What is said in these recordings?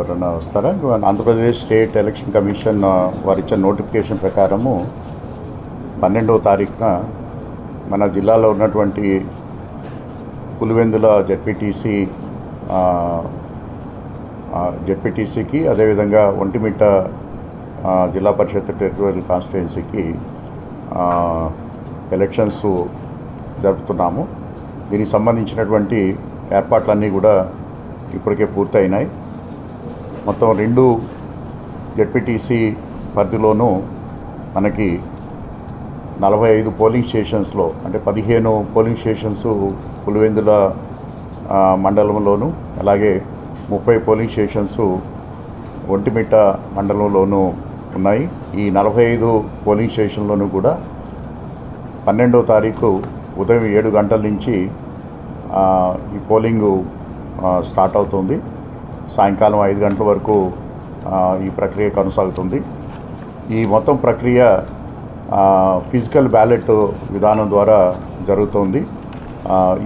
ఎవరైనా వస్తారా? Andhra Pradesh state election commission ఆ, వారు ఇచ్చిన నోటిఫికేషన్ ప్రకారము పన్నెండవ తారీఖున మన జిల్లాలో ఉన్నటువంటి పులివెందుల జెడ్పీటీసీ జెడ్పీటీసీకి అదేవిధంగా ఒంటిమిట్ట జిల్లా పరిషత్ టెరిటోరియల్ కాన్స్టిట్యున్సీకి ఎలక్షన్స్ జరుపుతున్నాము. దీనికి సంబంధించినటువంటి ఏర్పాట్లన్నీ కూడా ఇప్పటికే పూర్తయినాయి. మొత్తం రెండు జెడ్పీటీసీ పరిధిలోనూ మనకి నలభై ఐదు పోలింగ్ స్టేషన్స్లో అంటే పదిహేను పోలింగ్ స్టేషన్స్ పులివెందుల మండలంలోను అలాగే ముప్పై పోలింగ్ స్టేషన్స్ ఒంటిమిట్ట మండలంలోనూ ఉన్నాయి. ఈ నలభై ఐదు పోలింగ్ స్టేషన్లోనూ కూడా పన్నెండో తారీఖు ఉదయం ఏడు గంటల నుంచి ఈ పోలింగు స్టార్ట్ అవుతుంది. సాయంకాలం ఐదు గంటల వరకు ఈ ప్రక్రియ కొనసాగుతుంది. ఈ మొత్తం ప్రక్రియ ఫిజికల్ బ్యాలెట్ విధానం ద్వారా జరుగుతుంది.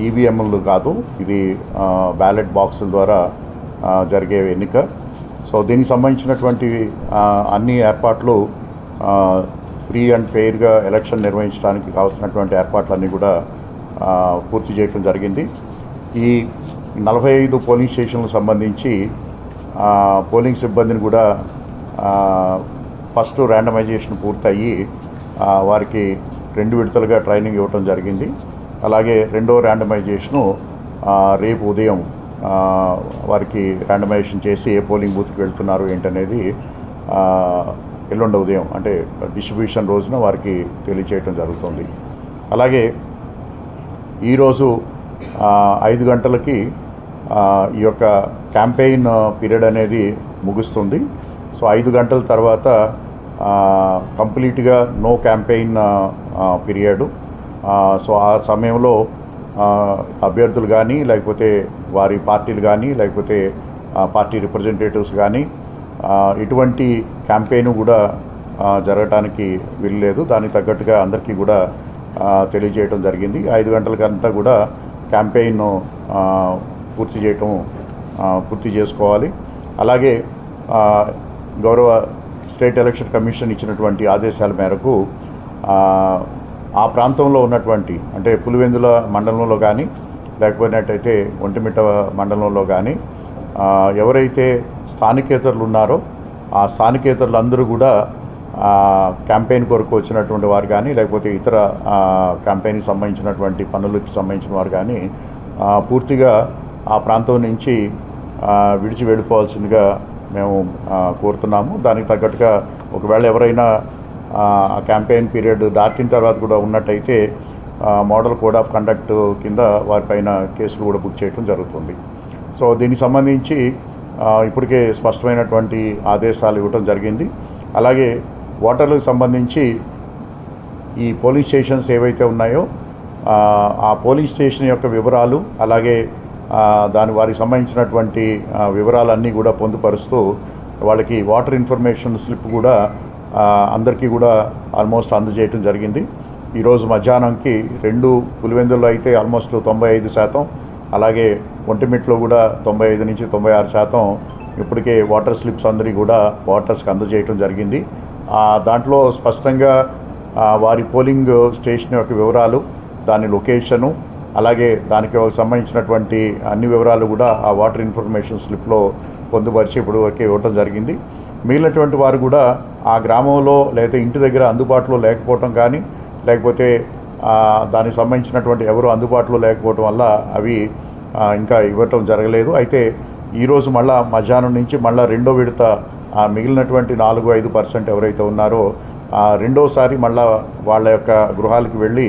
ఈవీఎంలు కాదు ఇది బ్యాలెట్ బాక్సుల ద్వారా జరిగే ఎన్నిక. సో దీనికి సంబంధించినటువంటి అన్ని ఏర్పాట్లు ఫ్రీ అండ్ ఫెయిర్గా ఎలక్షన్ నిర్వహించడానికి కావాల్సినటువంటి ఏర్పాట్లన్నీ కూడా పూర్తి చేయడం జరిగింది. ఈ నలభై ఐదు పోలింగ్ స్టేషన్లకు సంబంధించి పోలింగ్ సిబ్బందిని కూడా ఫస్ట్ ర్యాండమైజేషన్ పూర్తయ్యి వారికి రెండు విడతలుగా ట్రైనింగ్ ఇవ్వటం జరిగింది. అలాగే రెండో ర్యాండమైజేషను రేపు ఉదయం వారికి ర్యాండమైజేషన్ చేసి ఏ పోలింగ్ బూత్కి వెళ్తున్నారు ఏంటనేది ఎల్లుండ ఉదయం అంటే డిస్ట్రిబ్యూషన్ రోజున వారికి తెలియచేయటం జరుగుతుంది. అలాగే ఈరోజు ఐదు గంటలకి ఈ యొక్క క్యాంపెయిన్ పీరియడ్ అనేది ముగుస్తుంది. సో ఐదు గంటల తర్వాత కంప్లీట్గా నో క్యాంపెయిన్ పీరియడ్. సో ఆ సమయంలో అభ్యర్థులు కానీ లేకపోతే వారి పార్టీలు కానీ లేకపోతే పార్టీ రిప్రజెంటేటివ్స్ కానీ ఇటువంటి ఎటువంటి క్యాంపెయిన్ కూడా జరగటానికి వీల్లేదు. దానికి తగ్గట్టుగా అందరికీ కూడా తెలియజేయడం జరిగింది. ఐదు గంటలకంతా కూడా క్యాంపెయిన్ పూర్తి చేయటం పూర్తి చేసుకోవాలి. అలాగే గౌరవ స్టేట్ ఎలక్షన్ కమిషన్ ఇచ్చినటువంటి ఆదేశాల మేరకు ఆ, ప్రాంతంలో ఉన్నటువంటి అంటే పులివెందుల మండలంలో కానీ లేకపోయినట్టయితే ఒంటిమిట్ట మండలంలో కానీ ఎవరైతే స్థానికేతరులు ఉన్నారో ఆ స్థానికేతరులు అందరూ కూడా క్యాంపెయిన్ కొరకు వచ్చినటువంటి వారు కానీ లేకపోతే ఇతర క్యాంపెయిన్కి సంబంధించినటువంటి పనులకు సంబంధించిన వారు కానీ పూర్తిగా ఆ ప్రాంతం నుంచి విడిచి వెళ్ళిపోవాల్సిందిగా మేము కోరుతున్నాము. దానికి తగ్గట్టుగా ఒకవేళ ఎవరైనా ఆ క్యాంపెయిన్ పీరియడ్ దాటిన తర్వాత కూడా ఉన్నట్టయితే మోడల్ కోడ్ ఆఫ్ కండక్ట్ కింద వారిపైన కేసులు కూడా బుక్ చేయడం జరుగుతుంది. సో దీనికి సంబంధించి ఇప్పటికే స్పష్టమైనటువంటి ఆదేశాలు ఇవ్వడం జరిగింది. అలాగే ఓటర్లకు సంబంధించి ఈ పోలింగ్ స్టేషన్స్ ఏవైతే ఉన్నాయో ఆ, పోలీస్ పోలింగ్ స్టేషన్ యొక్క వివరాలు అలాగే దాని వారికి సంబంధించినటువంటి వివరాలన్నీ కూడా పొందుపరుస్తూ వాళ్ళకి వాటర్ ఇన్ఫర్మేషన్ స్లిప్ కూడా అందరికీ కూడా ఆల్మోస్ట్ అందజేయటం జరిగింది. ఈరోజు మధ్యాహ్నంకి రెండు పులివెందుల్లో అయితే ఆల్మోస్ట్ తొంభై ఐదు శాతం అలాగే ఒంటిమిట్లో కూడా తొంభై ఐదు నుంచి తొంభై ఆరు శాతం ఇప్పటికే వాటర్ స్లిప్స్ అందరి కూడా వాటర్స్కి అందజేయటం జరిగింది. దాంట్లో స్పష్టంగా వారి పోలింగ్ స్టేషన్ యొక్క వివరాలు దాని లొకేషను అలాగే దానికి సంబంధించినటువంటి అన్ని వివరాలు కూడా ఆ వాటర్ ఇన్ఫర్మేషన్ స్లిప్లో పొందుపరిచి ఇప్పుడు వరకు ఇవ్వటం జరిగింది. మిగిలినటువంటి వారు కూడా ఆ గ్రామంలో లేదా ఇంటి దగ్గర అందుబాటులో లేకపోవటం కానీ లేకపోతే దానికి సంబంధించినటువంటి ఎవరు అందుబాటులో లేకపోవటం వల్ల అవి ఇంకా ఇవ్వటం జరగలేదు. అయితే ఈరోజు మళ్ళా మధ్యాహ్నం నుంచి మళ్ళా రెండో విడత మిగిలినటువంటి నాలుగు ఐదు పర్సెంట్ ఎవరైతే ఉన్నారో రెండోసారి మళ్ళా వాళ్ళ యొక్క గృహాలకు వెళ్ళి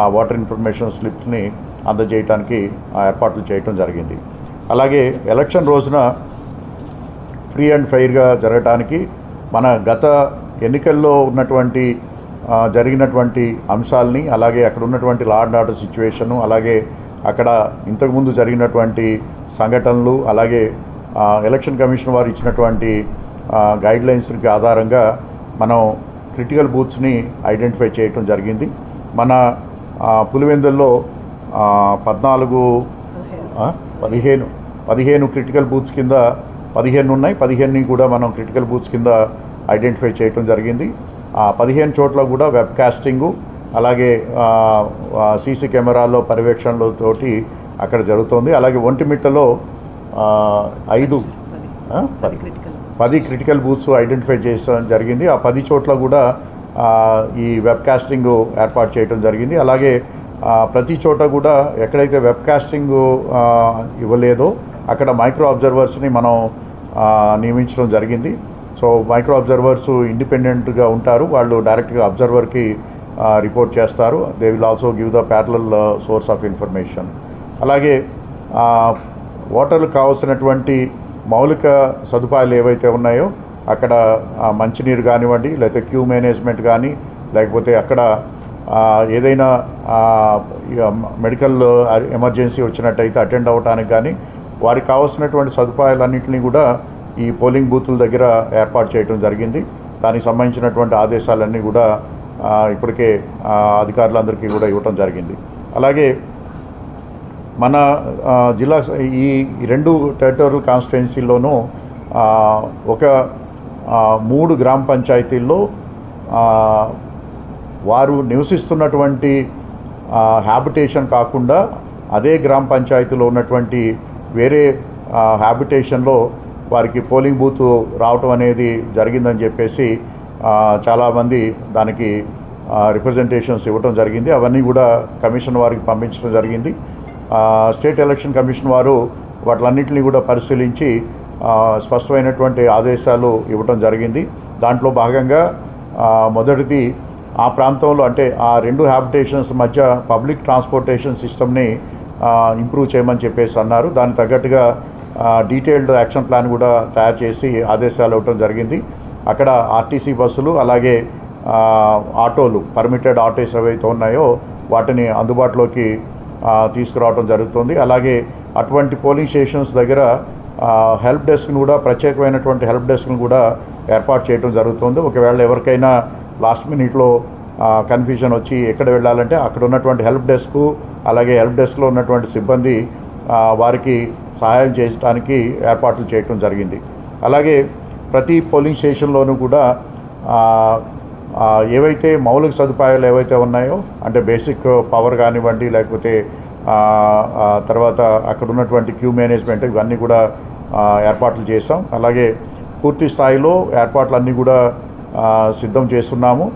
ఆ వాటర్ ఇన్ఫర్మేషన్ స్లిప్స్ని అందజేయటానికి ఆ ఏర్పాట్లు చేయటం జరిగింది. అలాగే ఎలక్షన్ రోజున ఫ్రీ అండ్ ఫెయిర్గా జరగటానికి మన గత ఎన్నికల్లో ఉన్నటువంటి జరిగినటువంటి అంశాలని అలాగే అక్కడ ఉన్నటువంటి లా అండ్ ఆర్డర్ సిచ్యువేషను అలాగే అక్కడ ఇంతకుముందు జరిగినటువంటి సంఘటనలు అలాగే ఎలక్షన్ కమిషన్ వారు ఇచ్చినటువంటి గైడ్లైన్స్కి ఆధారంగా మనం క్రిటికల్ బూత్స్ని ఐడెంటిఫై చేయటం జరిగింది. మన పులివెందుల్లో పద్నాలుగు పదిహేను పదిహేను క్రిటికల్ బూత్స్ కింద పదిహేను ఉన్నాయి. పదిహేనుని కూడా మనం క్రిటికల్ బూత్స్ కింద ఐడెంటిఫై చేయడం జరిగింది. ఆ పదిహేను చోట్ల కూడా వెబ్ కాస్టింగు అలాగే సీసీ కెమెరాల్లో పర్యవేక్షణలతోటి అక్కడ జరుగుతోంది. అలాగే ఒంటిమిట్టలో ఐదు పది పది క్రిటికల్ బూత్స్ ఐడెంటిఫై చేయడం జరిగింది. ఆ పది చోట్ల కూడా ఈ వెబ్ కాస్టింగ్ ఏర్పాటు చేయడం జరిగింది. అలాగే ప్రతి చోట కూడా ఎక్కడైతే వెబ్కాస్టింగ్ ఇవ్వలేదో అక్కడ మైక్రో అబ్జర్వర్స్ని మనం నియమించడం జరిగింది. సో మైక్రో అబ్జర్వర్స్ ఇండిపెండెంట్గా ఉంటారు. వాళ్ళు డైరెక్ట్గా అబ్జర్వర్కి రిపోర్ట్ చేస్తారు. They will also give the parallel source of information అలాగే ఆ, ఓటర్లకు కావాల్సినటువంటి మౌలిక సదుపాయాలు ఏవైతే ఉన్నాయో అక్కడ మంచినీరు కానివ్వండి లేకపోతే క్యూ మేనేజ్మెంట్ కానీ లేకపోతే అక్కడ ఏదైనా ఇక మెడికల్ ఎమర్జెన్సీ వచ్చినట్టయితే అటెండ్ అవ్వడానికి కానీ వారికి కావాల్సినటువంటి సదుపాయాలన్నింటినీ కూడా ఈ పోలింగ్ బూతుల దగ్గర ఏర్పాటు చేయడం జరిగింది. దానికి సంబంధించినటువంటి ఆదేశాలన్నీ కూడా ఇప్పటికే అధికారులందరికీ కూడా ఇవ్వటం జరిగింది. అలాగే మన జిల్లా ఈ రెండు టెరిటోరియల్ కాన్స్టిట్యున్సీల్లోనూ ఒక మూడు గ్రామ పంచాయతీల్లో వారు నివసిస్తున్నటువంటి హ్యాబిటేషన్ కాకుండా అదే గ్రామ పంచాయతీలో ఉన్నటువంటి వేరే హ్యాబిటేషన్లో వారికి పోలింగ్ బూత్ రావటం అనేది జరిగిందని చెప్పేసి చాలామంది దానికి రిప్రజెంటేషన్స్ ఇవ్వటం జరిగింది. అవన్నీ కూడా కమిషన్ వారికి పంపించడం జరిగింది. స్టేట్ ఎలక్షన్ కమిషన్ వారు వాటిలన్నింటినీ కూడా పరిశీలించి స్పష్టమైనటువంటి ఆదేశాలు ఇవ్వటం జరిగింది. దాంట్లో భాగంగా మొదటిది ఆ ప్రాంతంలో అంటే ఆ రెండు హ్యాబిటేషన్స్ మధ్య పబ్లిక్ ట్రాన్స్పోర్టేషన్ సిస్టమ్ని ఇంప్రూవ్ చేయమని చెప్పేసి అన్నారు. దానికి తగ్గట్టుగా డీటెయిల్డ్ యాక్షన్ ప్లాన్ కూడా తయారు చేసి ఆదేశాలు ఇవ్వటం జరిగింది. అక్కడ ఆర్టీసీ బస్సులు అలాగే ఆటోలు పర్మిటెడ్ ఆటోస్ ఏవైతే ఉన్నాయో వాటిని అందుబాటులోకి తీసుకురావడం జరుగుతుంది. అలాగే అటువంటి పోలింగ్ స్టేషన్స్ దగ్గర హెల్ప్ డెస్క్ను కూడా ప్రత్యేకమైనటువంటి హెల్ప్ డెస్క్ను కూడా ఏర్పాటు చేయడం జరుగుతుంది. ఒకవేళ ఎవరికైనా లాస్ట్ మినిట్లో కన్ఫ్యూజన్ వచ్చి ఎక్కడ వెళ్ళాలంటే అక్కడ ఉన్నటువంటి హెల్ప్ డెస్క్ అలాగే హెల్ప్ డెస్క్లో ఉన్నటువంటి సిబ్బంది వారికి సహాయం చేయడానికి ఏర్పాట్లు చేయటం జరిగింది. అలాగే ప్రతి పోలింగ్ స్టేషన్లోనూ కూడా ఏవైతే మౌలిక సదుపాయాలు ఏవైతే ఉన్నాయో అంటే బేసిక్ పవర్ కానివ్వండి లేకపోతే తర్వాత అక్కడ ఉన్నటువంటి క్యూ మేనేజ్మెంట్ ఇవన్నీ కూడా ఏర్పాట్లు చేసాం అలాగే పూర్తి స్థాయిలో ఏర్పాట్లన్నీ కూడా సిద్ధం చేస్తున్నాము.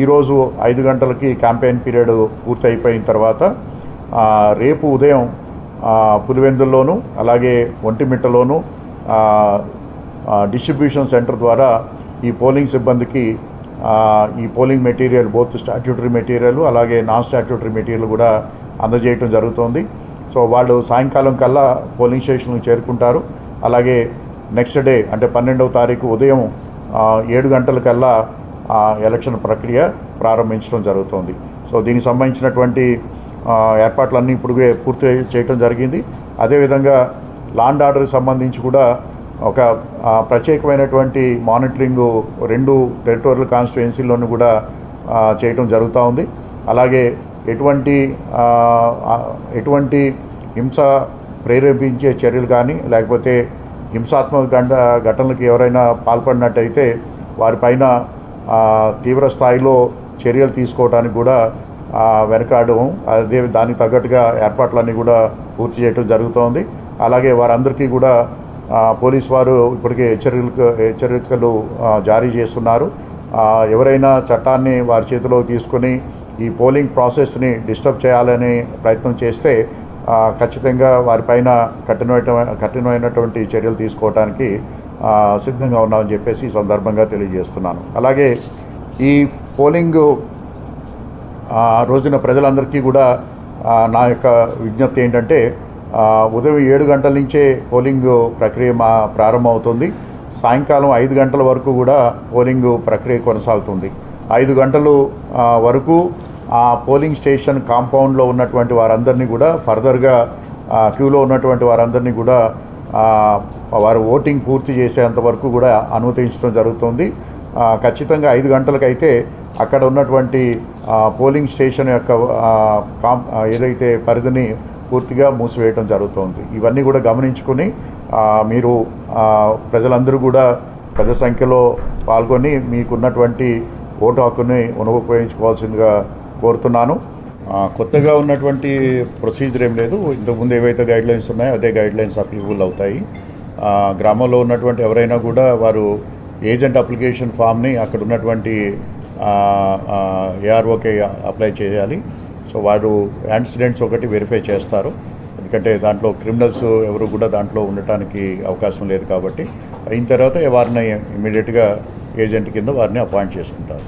ఈరోజు ఐదు గంటలకి క్యాంపెయిన్ పీరియడ్ పూర్తి అయిపోయిన తర్వాత రేపు ఉదయం పులివెందుల్లోనూ పులివెందుల్లోను అలాగే ఒంటిమిట్టలోను డిస్ట్రిబ్యూషన్ సెంటర్ ద్వారా ఈ పోలింగ్ సిబ్బందికి ఈ polling material both statutory material అలాగే నాన్ స్టాట్యూటరీ మెటీరియల్ కూడా అందజేయటం జరుగుతోంది. సో వాళ్ళు సాయంకాలం కల్లా పోలింగ్ స్టేషన్కి చేరుకుంటారు. అలాగే నెక్స్ట్ డే అంటే పన్నెండవ తారీఖు ఉదయం ఏడు గంటలకల్లా ఎలక్షన్ ప్రక్రియ ప్రారంభించడం జరుగుతోంది. సో దీనికి సంబంధించినటువంటి ఏర్పాట్లన్నీ ఇప్పుడు పూర్తి చేయటం జరిగింది. అదేవిధంగా లాండ్ ఆర్డర్కి సంబంధించి కూడా ఒక ప్రత్యేకమైనటువంటి మానిటరింగ్ రెండు టెరిటోరియల్ కాన్స్టిట్యుయెన్సీల్లోనూ కూడా చేయటం జరుగుతూ ఉంది. అలాగే ఎటువంటి ఎటువంటి హింస ప్రేరేపించే చర్యలు కానీ లేకపోతే హింసాత్మక గంట ఘటనలకు ఎవరైనా పాల్పడినట్టయితే వారిపైన తీవ్ర స్థాయిలో చర్యలు తీసుకోవడానికి కూడా ఆ, వెనకాడడం అదే దానికి తగ్గట్టుగా ఏర్పాట్లన్నీ కూడా పూర్తి చేయడం జరుగుతోంది. అలాగే వారందరికీ కూడా పోలీస్ వారు ఇప్పటికే హెచ్చరికలు హెచ్చరికలు జారీ చేస్తున్నారు. ఎవరైనా చట్టాన్ని వారి చేతిలో తీసుకొని ఈ పోలింగ్ ప్రాసెస్ని డిస్టర్బ్ చేయాలని ప్రయత్నం చేస్తే ఖచ్చితంగా వారిపైన కఠినమైన కఠినమైనటువంటి చర్యలు తీసుకోవడానికి సిద్ధంగా ఉన్నామని చెప్పేసి ఈ సందర్భంగా తెలియజేస్తున్నాను. అలాగే ఈ పోలింగ్ రోజున ప్రజలందరికీ కూడా నా యొక్క విజ్ఞప్తి ఏంటంటే ఉదయం ఏడు గంటల నుంచే పోలింగ్ ప్రక్రియ మా ప్రారంభమవుతుంది. సాయంకాలం ఐదు గంటల వరకు కూడా పోలింగ్ ప్రక్రియ కొనసాగుతుంది. ఐదు గంటలు వరకు ఆ పోలింగ్ స్టేషన్ కాంపౌండ్లో ఉన్నటువంటి వారందరినీ కూడా ఫర్దర్గా క్యూలో ఉన్నటువంటి వారందరినీ కూడా వారు ఓటింగ్ పూర్తి చేసేంత వరకు కూడా అనుమతించడం జరుగుతుంది. ఖచ్చితంగా ఐదు గంటలకైతే అక్కడ ఉన్నటువంటి పోలింగ్ స్టేషన్ యొక్క కాం ఏదైతే పరిధిని పూర్తిగా మూసివేయటం జరుగుతోంది. ఇవన్నీ కూడా గమనించుకొని మీరు ప్రజలందరూ కూడా పెద్ద సంఖ్యలో పాల్గొని మీకున్నటువంటి ఓటు హక్కుని ఉపయోగించుకోవాల్సిందిగా కోరుతున్నాను. కొత్తగా ఉన్నటువంటి ప్రొసీజర్ ఏం లేదు. ఇంతకుముందు ఏవైతే గైడ్ లైన్స్ ఉన్నాయో అదే గైడ్ లైన్స్ అప్లికబుల్ అవుతాయి. గ్రామంలో ఉన్నటువంటి ఎవరైనా కూడా వారు ఏజెంట్ అప్లికేషన్ ఫామ్ని అక్కడ ఉన్నటువంటి ఏఆర్ఓకే అప్లై చేయాలి. సో వారు యాక్సిడెంట్స్ ఒకటి వెరిఫై చేస్తారు. ఎందుకంటే దాంట్లో క్రిమినల్స్ ఎవరు కూడా దాంట్లో ఉండటానికి అవకాశం లేదు కాబట్టి అయిన తర్వాత వారిని ఇమీడియట్గా ఏజెంట్ కింద వారిని అపాయింట్ చేసుకుంటారు.